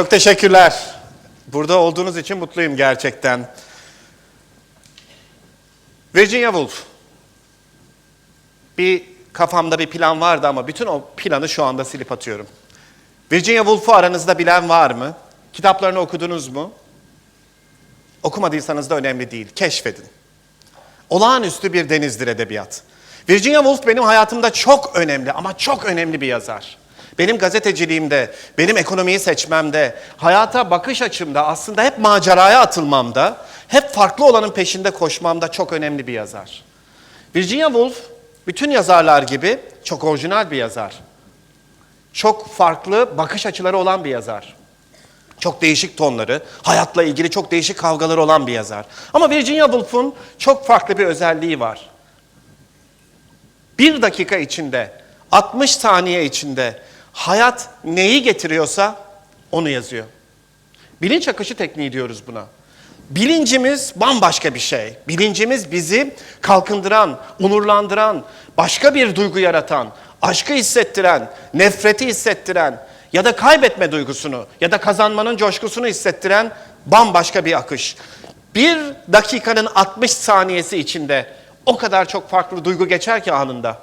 Çok teşekkürler. Burada olduğunuz için mutluyum gerçekten. Virginia Woolf. Bir kafamda bir plan vardı ama bütün o planı şu anda silip atıyorum. Virginia Woolf'u aranızda bilen var mı? Kitaplarını okudunuz mu? Okumadıysanız da önemli değil. Keşfedin. Olağanüstü bir denizdir edebiyat. Virginia Woolf benim hayatımda çok önemli ama çok önemli bir yazar. Benim gazeteciliğimde, benim ekonomiyi seçmemde, hayata bakış açımda, aslında hep maceraya atılmamda, hep farklı olanın peşinde koşmamda çok önemli bir yazar. Virginia Woolf bütün yazarlar gibi çok orijinal bir yazar. Çok farklı bakış açıları olan bir yazar. Çok değişik tonları, hayatla ilgili çok değişik kavgaları olan bir yazar. Ama Virginia Woolf'un çok farklı bir özelliği var. Bir dakika içinde, 60 saniye içinde hayat neyi getiriyorsa onu yazıyor. Bilinç akışı tekniği diyoruz buna. Bilincimiz bambaşka bir şey. Bilincimiz bizi kalkındıran, onurlandıran, başka bir duygu yaratan, aşkı hissettiren, nefreti hissettiren ya da kaybetme duygusunu ya da kazanmanın coşkusunu hissettiren bambaşka bir akış. Bir dakikanın 60 saniyesi içinde o kadar çok farklı duygu geçer ki anında.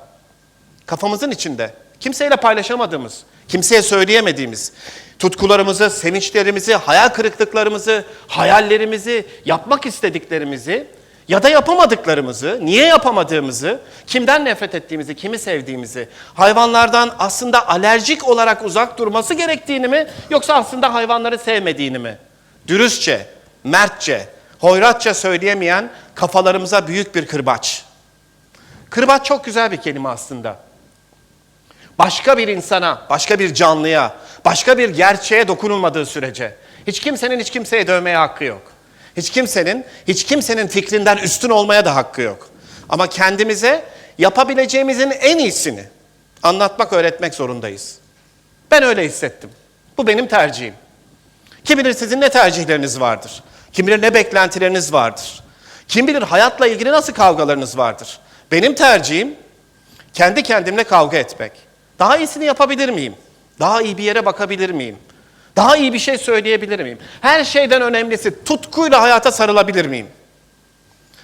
Kafamızın içinde. Kimseyle paylaşamadığımız, kimseye söyleyemediğimiz, tutkularımızı, sevinçlerimizi, hayal kırıklıklarımızı, hayallerimizi, yapmak istediklerimizi ya da yapamadıklarımızı, niye yapamadığımızı, kimden nefret ettiğimizi, kimi sevdiğimizi, hayvanlardan aslında alerjik olarak uzak durması gerektiğini mi yoksa aslında hayvanları sevmediğini mi? Dürüstçe, mertçe, hoyratça söyleyemeyen kafalarımıza büyük bir kırbaç. Kırbaç çok güzel bir kelime aslında. Başka bir insana, başka bir canlıya, başka bir gerçeğe dokunulmadığı sürece hiç kimsenin hiç kimseye dövmeye hakkı yok. Hiç kimsenin, hiç kimsenin fikrinden üstün olmaya da hakkı yok. Ama kendimize yapabileceğimizin en iyisini anlatmak, öğretmek zorundayız. Ben öyle hissettim. Bu benim tercihim. Kim bilir sizin ne tercihleriniz vardır? Kim bilir ne beklentileriniz vardır? Kim bilir hayatla ilgili nasıl kavgalarınız vardır? Benim tercihim kendi kendimle kavga etmek. Daha iyisini yapabilir miyim? Daha iyi bir yere bakabilir miyim? Daha iyi bir şey söyleyebilir miyim? Her şeyden önemlisi tutkuyla hayata sarılabilir miyim?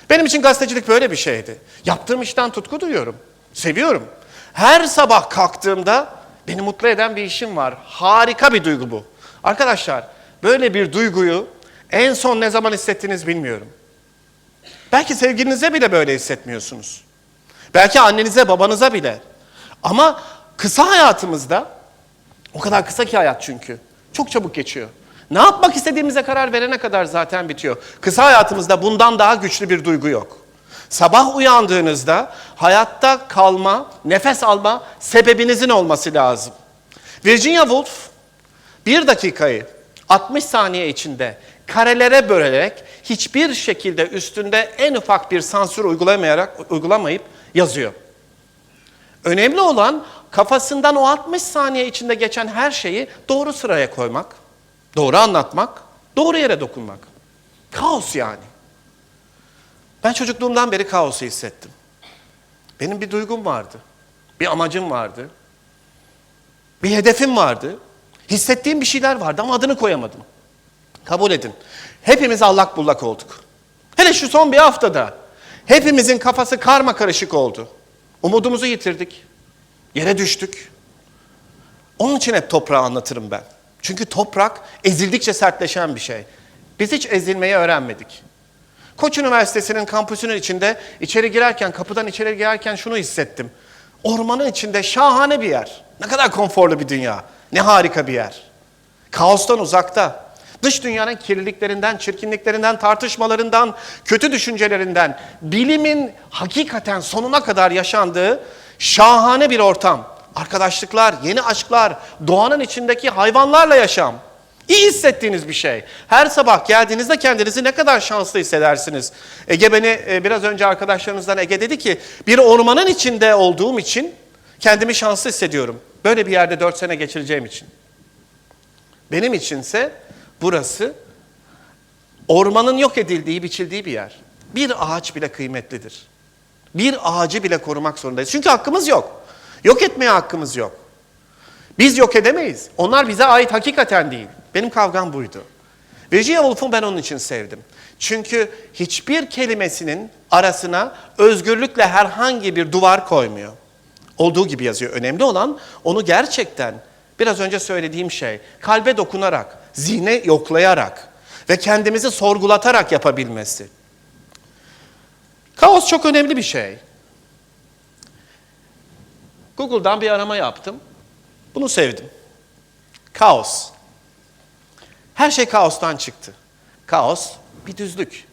Benim için gazetecilik böyle bir şeydi. Yaptığım işten tutku duyuyorum. Seviyorum. Her sabah kalktığımda beni mutlu eden bir işim var. Harika bir duygu bu. Arkadaşlar böyle bir duyguyu en son ne zaman hissettiniz bilmiyorum. Belki sevgilinize bile böyle hissetmiyorsunuz. Belki annenize, babanıza bile. Ama kısa hayatımızda, o kadar kısa ki hayat çünkü, çok çabuk geçiyor. Ne yapmak istediğimize karar verene kadar zaten bitiyor. Kısa hayatımızda bundan daha güçlü bir duygu yok. Sabah uyandığınızda hayatta kalma, nefes alma sebebinizin olması lazım. Virginia Woolf bir dakikayı 60 saniye içinde karelere bölerek hiçbir şekilde üstünde en ufak bir sansür uygulamayarak uygulamayıp yazıyor. Önemli olan kafasından o 60 saniye içinde geçen her şeyi doğru sıraya koymak, doğru anlatmak, doğru yere dokunmak. Kaos yani. Ben çocukluğumdan beri kaosu hissettim. Benim bir duygum vardı. Bir amacım vardı. Bir hedefim vardı. Hissettiğim bir şeyler vardı ama adını koyamadım. Kabul edin. Hepimiz allak bullak olduk. Hele şu son bir haftada hepimizin kafası karma karışık oldu. Umudumuzu yitirdik. Yere düştük. Onun için hep toprağı anlatırım ben. Çünkü toprak ezildikçe sertleşen bir şey. Biz hiç ezilmeyi öğrenmedik. Koç Üniversitesi'nin kampüsünün içinde içeri girerken, kapıdan içeri girerken şunu hissettim. Ormanın içinde şahane bir yer. Ne kadar konforlu bir dünya. Ne harika bir yer. Kaostan uzakta. Dış dünyanın kirliliklerinden, çirkinliklerinden, tartışmalarından, kötü düşüncelerinden, bilimin hakikaten sonuna kadar yaşandığı şahane bir ortam. Arkadaşlıklar, yeni aşklar, doğanın içindeki hayvanlarla yaşam. İyi hissettiğiniz bir şey. Her sabah geldiğinizde kendinizi ne kadar şanslı hissedersiniz. Ege beni e, biraz önce arkadaşlarınızdan Ege dedi ki bir ormanın içinde olduğum için kendimi şanslı hissediyorum. Böyle bir yerde dört sene geçireceğim için. Benim içinse burası ormanın yok edildiği, biçildiği bir yer. Bir ağaç bile kıymetlidir. Bir ağacı bile korumak zorundayız. Çünkü hakkımız yok. Yok etmeye hakkımız yok. Biz yok edemeyiz. Onlar bize ait hakikaten değil. Benim kavgam buydu. Virginia Woolf'u ben onun için sevdim. Çünkü hiçbir kelimesinin arasına özgürlükle herhangi bir duvar koymuyor. Olduğu gibi yazıyor. Önemli olan onu gerçekten biraz önce söylediğim şey kalbe dokunarak, zihne yoklayarak ve kendimizi sorgulatarak yapabilmesi. Kaos çok önemli bir şey. Google'dan bir arama yaptım. Bunu sevdim. Kaos. Her şey kaostan çıktı. Kaos bir düzlük.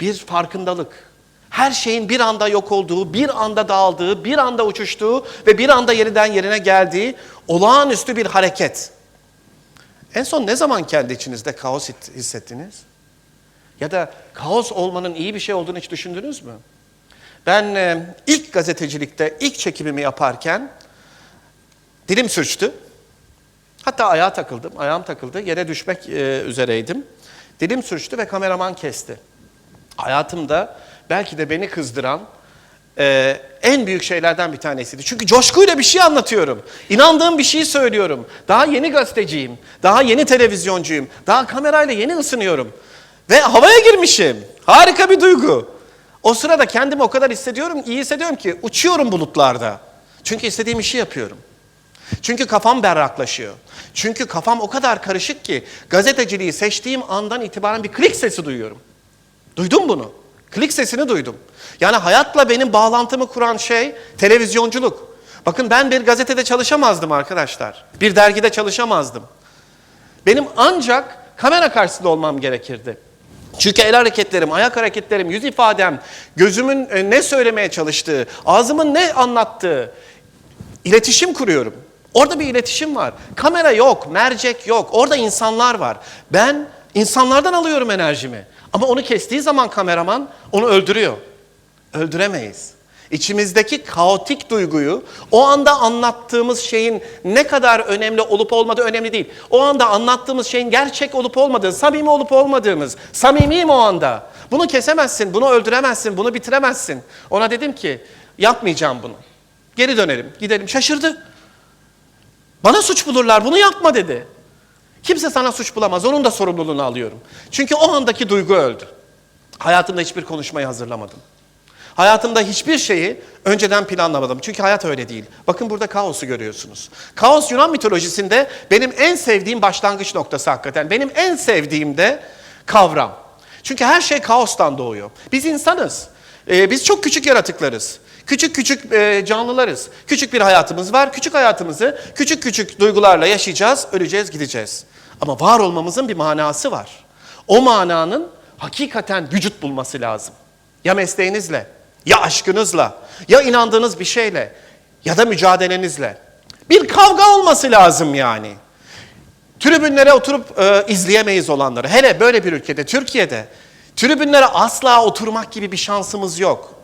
Bir farkındalık. Her şeyin bir anda yok olduğu, bir anda dağıldığı, bir anda uçuştuğu ve bir anda yeniden yerine geldiği olağanüstü bir hareket. En son ne zaman kendi içinizde kaos hissettiniz? Ya da kaos olmanın iyi bir şey olduğunu hiç düşündünüz mü? Ben e, ilk gazetecilikte ilk çekimimi yaparken dilim sürçtü. Hatta ayağa takıldım, ayağım takıldı, yere düşmek e, üzereydim. Dilim sürçtü ve kameraman kesti. Hayatımda belki de beni kızdıran e, en büyük şeylerden bir tanesiydi. Çünkü coşkuyla bir şey anlatıyorum. İnandığım bir şeyi söylüyorum. Daha yeni gazeteciyim, daha yeni televizyoncuyum, daha kamerayla yeni ısınıyorum. Ve havaya girmişim. Harika bir duygu. O sırada kendimi o kadar hissediyorum, iyi hissediyorum ki uçuyorum bulutlarda. Çünkü istediğim işi yapıyorum. Çünkü kafam berraklaşıyor. Çünkü kafam o kadar karışık ki gazeteciliği seçtiğim andan itibaren bir klik sesi duyuyorum. Duydum bunu. Klik sesini duydum. Yani hayatla benim bağlantımı kuran şey televizyonculuk. Bakın ben bir gazetede çalışamazdım arkadaşlar. Bir dergide çalışamazdım. Benim ancak kamera karşısında olmam gerekirdi. Çünkü el hareketlerim, ayak hareketlerim, yüz ifadem, gözümün e, ne söylemeye çalıştığı, ağzımın ne anlattığı, iletişim kuruyorum. Orada bir iletişim var. Kamera yok, mercek yok. Orada insanlar var. Ben insanlardan alıyorum enerjimi. Ama onu kestiği zaman kameraman onu öldürüyor. Öldüremeyiz. İçimizdeki kaotik duyguyu o anda anlattığımız şeyin ne kadar önemli olup olmadığı önemli değil. O anda anlattığımız şeyin gerçek olup olmadığı, samimi olup olmadığımız, samimiyim o anda. Bunu kesemezsin, bunu öldüremezsin, bunu bitiremezsin. Ona dedim ki yapmayacağım bunu. Geri dönelim, gidelim. Şaşırdı. Bana suç bulurlar, bunu yapma dedi. Kimse sana suç bulamaz, onun da sorumluluğunu alıyorum. Çünkü o andaki duygu öldü. Hayatımda hiçbir konuşmayı hazırlamadım. Hayatımda hiçbir şeyi önceden planlamadım. Çünkü hayat öyle değil. Bakın burada kaosu görüyorsunuz. Kaos Yunan mitolojisinde benim en sevdiğim başlangıç noktası hakikaten. Benim en sevdiğim de kavram. Çünkü her şey kaostan doğuyor. Biz insanız. Ee, biz çok küçük yaratıklarız. Küçük küçük e, canlılarız. Küçük bir hayatımız var. Küçük hayatımızı küçük küçük duygularla yaşayacağız, öleceğiz, gideceğiz. Ama var olmamızın bir manası var. O mananın hakikaten vücut bulması lazım. Ya mesleğinizle, ya aşkınızla, ya inandığınız bir şeyle, ya da mücadelenizle. Bir kavga olması lazım yani. Tribünlere oturup e, izleyemeyiz olanları. Hele böyle bir ülkede, Türkiye'de. Tribünlere asla oturmak gibi bir şansımız yok.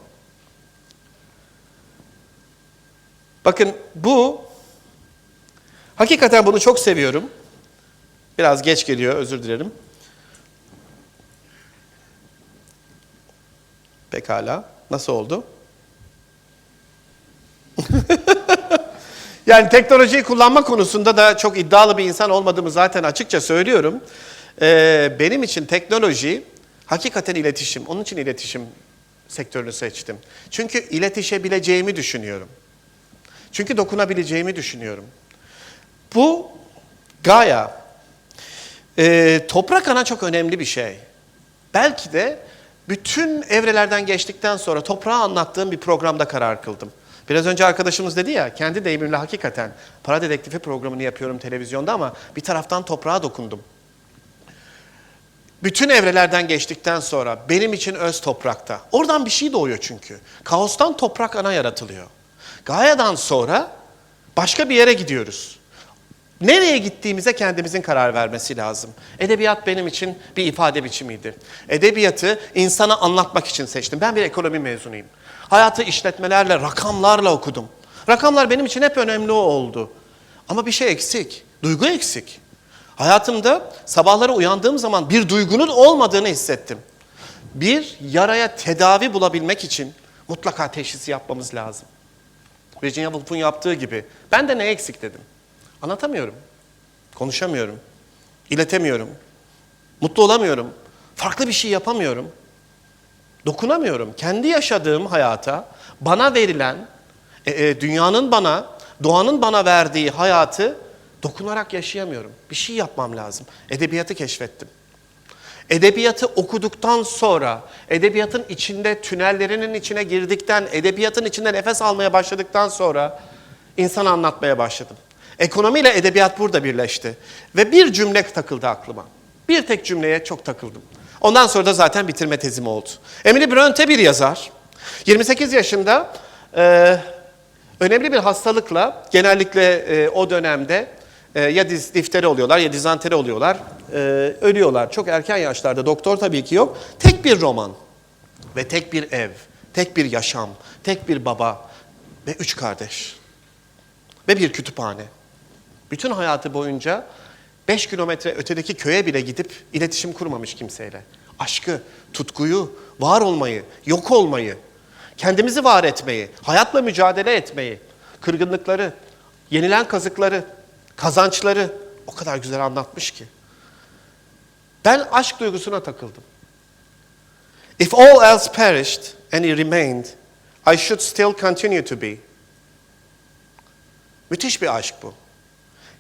Bakın bu, hakikaten bunu çok seviyorum. Biraz geç geliyor, özür dilerim. Pekala. Nasıl oldu? yani teknolojiyi kullanma konusunda da çok iddialı bir insan olmadığımı zaten açıkça söylüyorum. Ee, benim için teknoloji hakikaten iletişim. Onun için iletişim sektörünü seçtim. Çünkü iletişebileceğimi düşünüyorum. Çünkü dokunabileceğimi düşünüyorum. Bu Gaia, e, toprak ana çok önemli bir şey. Belki de bütün evrelerden geçtikten sonra toprağı anlattığım bir programda karar kıldım. Biraz önce arkadaşımız dedi ya, kendi deyimimle hakikaten para dedektifi programını yapıyorum televizyonda ama bir taraftan toprağa dokundum. Bütün evrelerden geçtikten sonra benim için öz toprakta. Oradan bir şey doğuyor çünkü. Kaostan toprak ana yaratılıyor. Gaia'dan sonra başka bir yere gidiyoruz. Nereye gittiğimize kendimizin karar vermesi lazım. Edebiyat benim için bir ifade biçimiydi. Edebiyatı insana anlatmak için seçtim. Ben bir ekonomi mezunuyum. Hayatı işletmelerle, rakamlarla okudum. Rakamlar benim için hep önemli oldu. Ama bir şey eksik. Duygu eksik. Hayatımda sabahları uyandığım zaman bir duygunun olmadığını hissettim. Bir yaraya tedavi bulabilmek için mutlaka teşhisi yapmamız lazım. Virginia Woolf'un yaptığı gibi. Ben de ne eksik dedim. Anlatamıyorum. Konuşamıyorum. iletemiyorum. Mutlu olamıyorum. Farklı bir şey yapamıyorum. Dokunamıyorum. Kendi yaşadığım hayata bana verilen, e, e, dünyanın bana, doğanın bana verdiği hayatı dokunarak yaşayamıyorum. Bir şey yapmam lazım. Edebiyatı keşfettim. Edebiyatı okuduktan sonra, edebiyatın içinde, tünellerinin içine girdikten, edebiyatın içinde nefes almaya başladıktan sonra insan anlatmaya başladım. Ekonomiyle edebiyat burada birleşti. Ve bir cümle takıldı aklıma. Bir tek cümleye çok takıldım. Ondan sonra da zaten bitirme tezim oldu. Emily Bronte bir yazar. 28 yaşında e, önemli bir hastalıkla, genellikle e, o dönemde e, ya diz, difteri oluyorlar ya dizanteri oluyorlar, e, ölüyorlar. Çok erken yaşlarda, doktor tabii ki yok. Tek bir roman ve tek bir ev, tek bir yaşam, tek bir baba ve üç kardeş ve bir kütüphane. Bütün hayatı boyunca 5 kilometre ötedeki köye bile gidip iletişim kurmamış kimseyle. Aşkı, tutkuyu, var olmayı, yok olmayı, kendimizi var etmeyi, hayatla mücadele etmeyi, kırgınlıkları, yenilen kazıkları, kazançları o kadar güzel anlatmış ki. Ben aşk duygusuna takıldım. If all else perished and he remained, I should still continue to be. Müthiş bir aşk bu.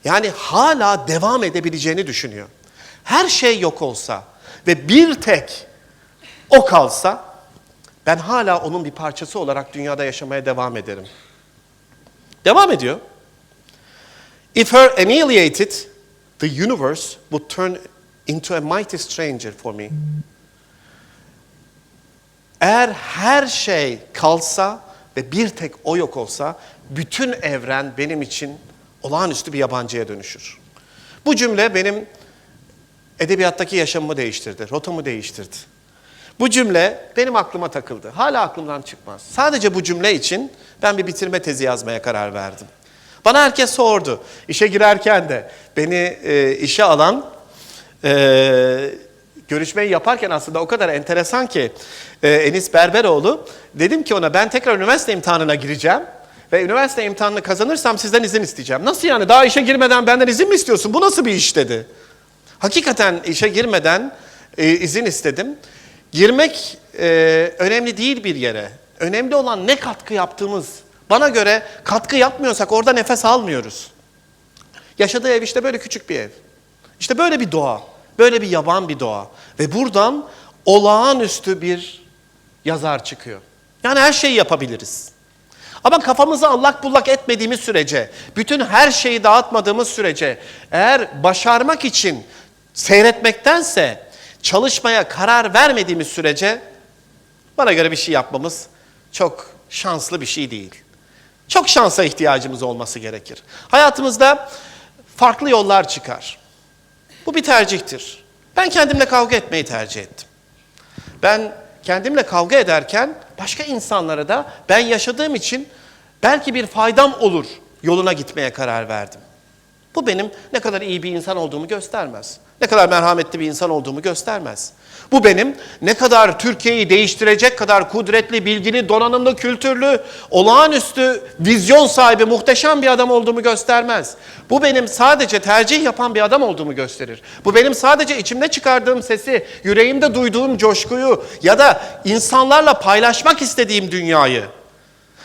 Yani hala devam edebileceğini düşünüyor. Her şey yok olsa ve bir tek o kalsa ben hala onun bir parçası olarak dünyada yaşamaya devam ederim. Devam ediyor. If her annihilated, the universe would turn into a mighty stranger for me. Eğer her şey kalsa ve bir tek o yok olsa, bütün evren benim için olağanüstü bir yabancıya dönüşür. Bu cümle benim edebiyattaki yaşamımı değiştirdi, rotamı değiştirdi. Bu cümle benim aklıma takıldı. Hala aklımdan çıkmaz. Sadece bu cümle için ben bir bitirme tezi yazmaya karar verdim. Bana herkes sordu. İşe girerken de beni e, işe alan e, görüşmeyi yaparken aslında o kadar enteresan ki e, Enis Berberoğlu dedim ki ona ben tekrar üniversite imtihanına gireceğim ve üniversite imtihanını kazanırsam sizden izin isteyeceğim. Nasıl yani daha işe girmeden benden izin mi istiyorsun? Bu nasıl bir iş dedi. Hakikaten işe girmeden e, izin istedim. Girmek e, önemli değil bir yere. Önemli olan ne katkı yaptığımız. Bana göre katkı yapmıyorsak orada nefes almıyoruz. Yaşadığı ev işte böyle küçük bir ev. İşte böyle bir doğa. Böyle bir yaban bir doğa. Ve buradan olağanüstü bir yazar çıkıyor. Yani her şeyi yapabiliriz. Ama kafamızı allak bullak etmediğimiz sürece, bütün her şeyi dağıtmadığımız sürece, eğer başarmak için seyretmektense çalışmaya karar vermediğimiz sürece bana göre bir şey yapmamız çok şanslı bir şey değil. Çok şansa ihtiyacımız olması gerekir. Hayatımızda farklı yollar çıkar. Bu bir tercihtir. Ben kendimle kavga etmeyi tercih ettim. Ben kendimle kavga ederken başka insanlara da ben yaşadığım için belki bir faydam olur yoluna gitmeye karar verdim. Bu benim ne kadar iyi bir insan olduğumu göstermez. Ne kadar merhametli bir insan olduğumu göstermez. Bu benim ne kadar Türkiye'yi değiştirecek kadar kudretli, bilgili, donanımlı, kültürlü, olağanüstü vizyon sahibi, muhteşem bir adam olduğumu göstermez. Bu benim sadece tercih yapan bir adam olduğumu gösterir. Bu benim sadece içimde çıkardığım sesi, yüreğimde duyduğum coşkuyu ya da insanlarla paylaşmak istediğim dünyayı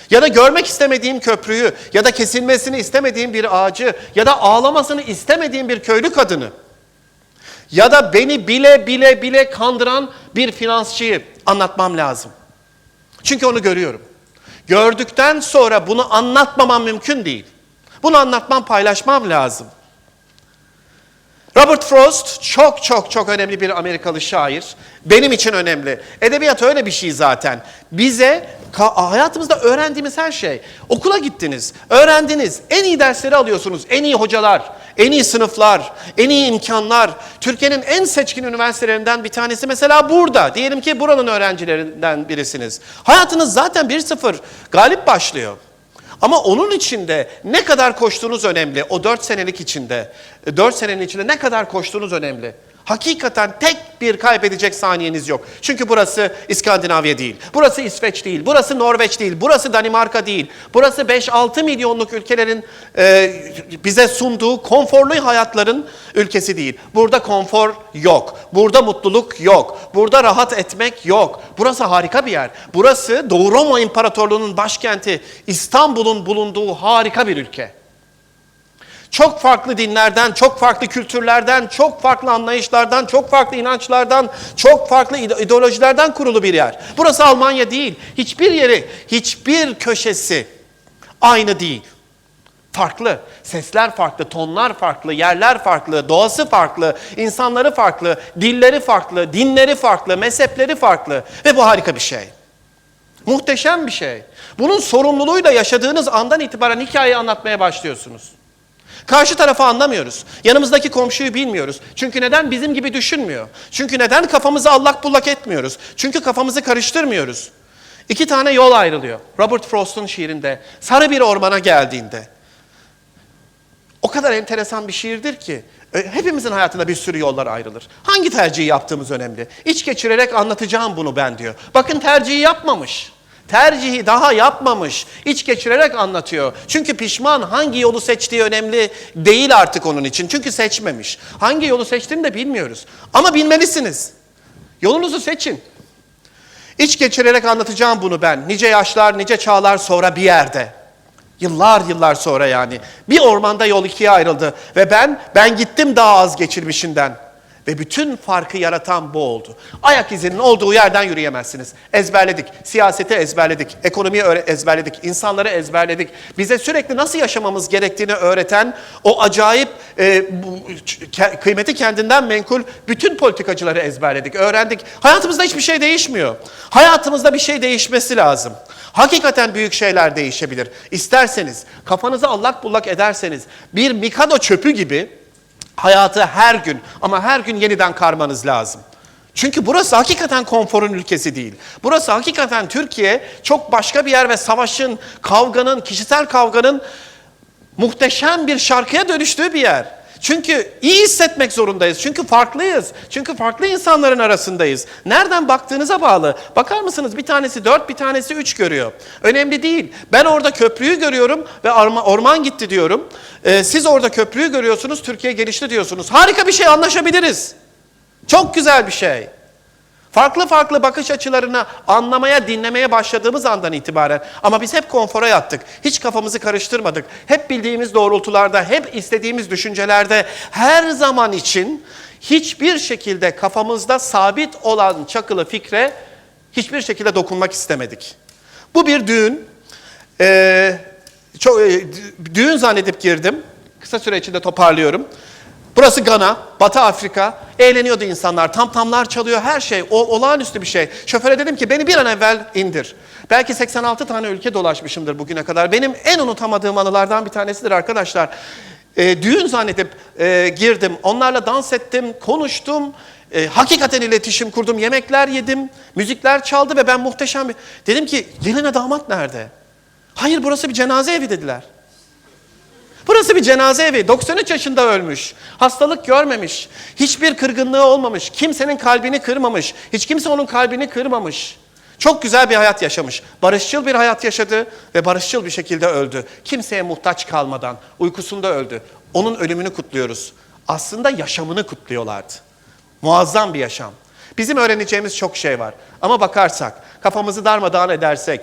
ya da görmek istemediğim köprüyü ya da kesilmesini istemediğim bir ağacı ya da ağlamasını istemediğim bir köylü kadını ya da beni bile bile bile kandıran bir finansçıyı anlatmam lazım. Çünkü onu görüyorum. Gördükten sonra bunu anlatmamam mümkün değil. Bunu anlatmam, paylaşmam lazım. Robert Frost çok çok çok önemli bir Amerikalı şair. Benim için önemli. Edebiyat öyle bir şey zaten. Bize hayatımızda öğrendiğimiz her şey. Okula gittiniz, öğrendiniz. En iyi dersleri alıyorsunuz. En iyi hocalar, en iyi sınıflar, en iyi imkanlar. Türkiye'nin en seçkin üniversitelerinden bir tanesi mesela burada. Diyelim ki buranın öğrencilerinden birisiniz. Hayatınız zaten 1-0 galip başlıyor. Ama onun içinde ne kadar koştuğunuz önemli. O 4 senelik içinde, 4 senenin içinde ne kadar koştuğunuz önemli. Hakikaten tek bir kaybedecek saniyeniz yok. Çünkü burası İskandinavya değil, burası İsveç değil, burası Norveç değil, burası Danimarka değil. Burası 5-6 milyonluk ülkelerin e, bize sunduğu konforlu hayatların ülkesi değil. Burada konfor yok, burada mutluluk yok, burada rahat etmek yok. Burası harika bir yer. Burası Doğu Roma İmparatorluğu'nun başkenti İstanbul'un bulunduğu harika bir ülke. Çok farklı dinlerden, çok farklı kültürlerden, çok farklı anlayışlardan, çok farklı inançlardan, çok farklı ide- ideolojilerden kurulu bir yer. Burası Almanya değil. Hiçbir yeri, hiçbir köşesi aynı değil. Farklı. Sesler farklı, tonlar farklı, yerler farklı, doğası farklı, insanları farklı, dilleri farklı, dinleri farklı, mezhepleri farklı. Ve bu harika bir şey. Muhteşem bir şey. Bunun sorumluluğuyla yaşadığınız andan itibaren hikayeyi anlatmaya başlıyorsunuz. Karşı tarafı anlamıyoruz. Yanımızdaki komşuyu bilmiyoruz. Çünkü neden? Bizim gibi düşünmüyor. Çünkü neden? Kafamızı allak bullak etmiyoruz. Çünkü kafamızı karıştırmıyoruz. İki tane yol ayrılıyor. Robert Frost'un şiirinde. Sarı bir ormana geldiğinde. O kadar enteresan bir şiirdir ki e, hepimizin hayatında bir sürü yollar ayrılır. Hangi tercihi yaptığımız önemli. İç geçirerek anlatacağım bunu ben diyor. Bakın tercihi yapmamış. Tercihi daha yapmamış. İç geçirerek anlatıyor. Çünkü pişman hangi yolu seçtiği önemli değil artık onun için. Çünkü seçmemiş. Hangi yolu seçtiğini de bilmiyoruz. Ama bilmelisiniz. Yolunuzu seçin. İç geçirerek anlatacağım bunu ben. Nice yaşlar, nice çağlar sonra bir yerde. Yıllar yıllar sonra yani. Bir ormanda yol ikiye ayrıldı. Ve ben, ben gittim daha az geçirmişinden. Ve bütün farkı yaratan bu oldu. Ayak izinin olduğu yerden yürüyemezsiniz. Ezberledik. Siyaseti ezberledik. Ekonomiyi ezberledik. insanları ezberledik. Bize sürekli nasıl yaşamamız gerektiğini öğreten o acayip e, bu, kıymeti kendinden menkul bütün politikacıları ezberledik. Öğrendik. Hayatımızda hiçbir şey değişmiyor. Hayatımızda bir şey değişmesi lazım. Hakikaten büyük şeyler değişebilir. İsterseniz, kafanızı allak bullak ederseniz bir mikado çöpü gibi hayatı her gün ama her gün yeniden karmanız lazım. Çünkü burası hakikaten konforun ülkesi değil. Burası hakikaten Türkiye çok başka bir yer ve savaşın, kavganın, kişisel kavganın muhteşem bir şarkıya dönüştüğü bir yer. Çünkü iyi hissetmek zorundayız. Çünkü farklıyız. Çünkü farklı insanların arasındayız. Nereden baktığınıza bağlı. Bakar mısınız bir tanesi dört, bir tanesi üç görüyor. Önemli değil. Ben orada köprüyü görüyorum ve orma- orman gitti diyorum. Ee, siz orada köprüyü görüyorsunuz, Türkiye gelişti diyorsunuz. Harika bir şey anlaşabiliriz. Çok güzel bir şey. Farklı farklı bakış açılarını anlamaya, dinlemeye başladığımız andan itibaren ama biz hep konfora yattık. Hiç kafamızı karıştırmadık. Hep bildiğimiz doğrultularda, hep istediğimiz düşüncelerde her zaman için hiçbir şekilde kafamızda sabit olan çakılı fikre hiçbir şekilde dokunmak istemedik. Bu bir düğün. Ee, çok, e, düğün zannedip girdim. Kısa süre içinde toparlıyorum. Burası Gana, Batı Afrika. Eğleniyordu insanlar. Tam tamlar çalıyor her şey. O, olağanüstü bir şey. Şoföre dedim ki beni bir an evvel indir. Belki 86 tane ülke dolaşmışımdır bugüne kadar. Benim en unutamadığım anılardan bir tanesidir arkadaşlar. Ee, düğün zannedip e, girdim. Onlarla dans ettim, konuştum. E, hakikaten iletişim kurdum. Yemekler yedim. Müzikler çaldı ve ben muhteşem bir... Dedim ki geline damat nerede? Hayır burası bir cenaze evi dediler. Burası bir cenaze evi. 93 yaşında ölmüş. Hastalık görmemiş. Hiçbir kırgınlığı olmamış. Kimsenin kalbini kırmamış. Hiç kimse onun kalbini kırmamış. Çok güzel bir hayat yaşamış. Barışçıl bir hayat yaşadı ve barışçıl bir şekilde öldü. Kimseye muhtaç kalmadan uykusunda öldü. Onun ölümünü kutluyoruz. Aslında yaşamını kutluyorlardı. Muazzam bir yaşam. Bizim öğreneceğimiz çok şey var. Ama bakarsak, kafamızı darmadağın edersek,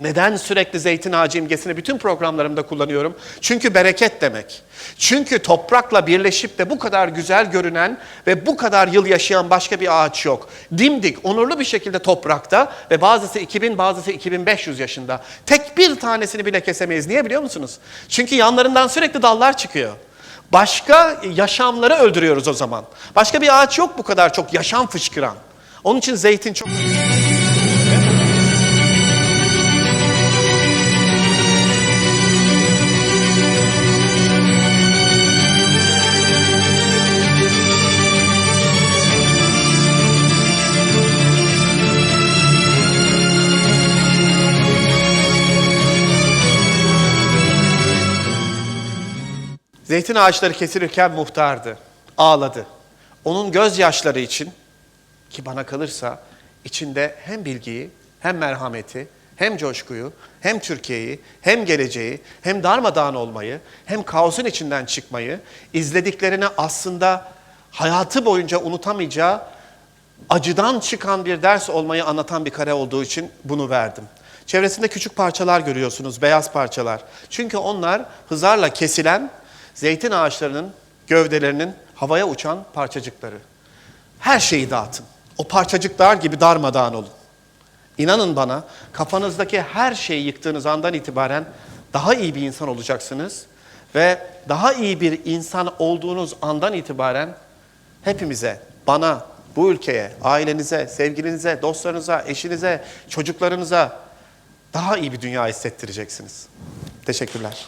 neden sürekli zeytin ağacı imgesini bütün programlarımda kullanıyorum? Çünkü bereket demek. Çünkü toprakla birleşip de bu kadar güzel görünen ve bu kadar yıl yaşayan başka bir ağaç yok. Dimdik, onurlu bir şekilde toprakta ve bazısı 2000, bazısı 2500 yaşında. Tek bir tanesini bile kesemeyiz. Niye biliyor musunuz? Çünkü yanlarından sürekli dallar çıkıyor. Başka yaşamları öldürüyoruz o zaman. Başka bir ağaç yok bu kadar çok yaşam fışkıran. Onun için zeytin çok... Zeytin ağaçları kesilirken muhtardı. Ağladı. onun gözyaşları için ki bana kalırsa içinde hem bilgiyi, hem merhameti, hem coşkuyu, hem Türkiye'yi, hem geleceği, hem darmadağın olmayı, hem kaosun içinden çıkmayı, izlediklerini aslında hayatı boyunca unutamayacağı acıdan çıkan bir ders olmayı anlatan bir kare olduğu için bunu verdim. Çevresinde küçük parçalar görüyorsunuz, beyaz parçalar. Çünkü onlar hızarla kesilen zeytin ağaçlarının gövdelerinin havaya uçan parçacıkları. Her şeyi dağıtın. O parçacıklar gibi darmadağın olun. İnanın bana kafanızdaki her şeyi yıktığınız andan itibaren daha iyi bir insan olacaksınız. Ve daha iyi bir insan olduğunuz andan itibaren hepimize, bana, bu ülkeye, ailenize, sevgilinize, dostlarınıza, eşinize, çocuklarınıza daha iyi bir dünya hissettireceksiniz. Teşekkürler.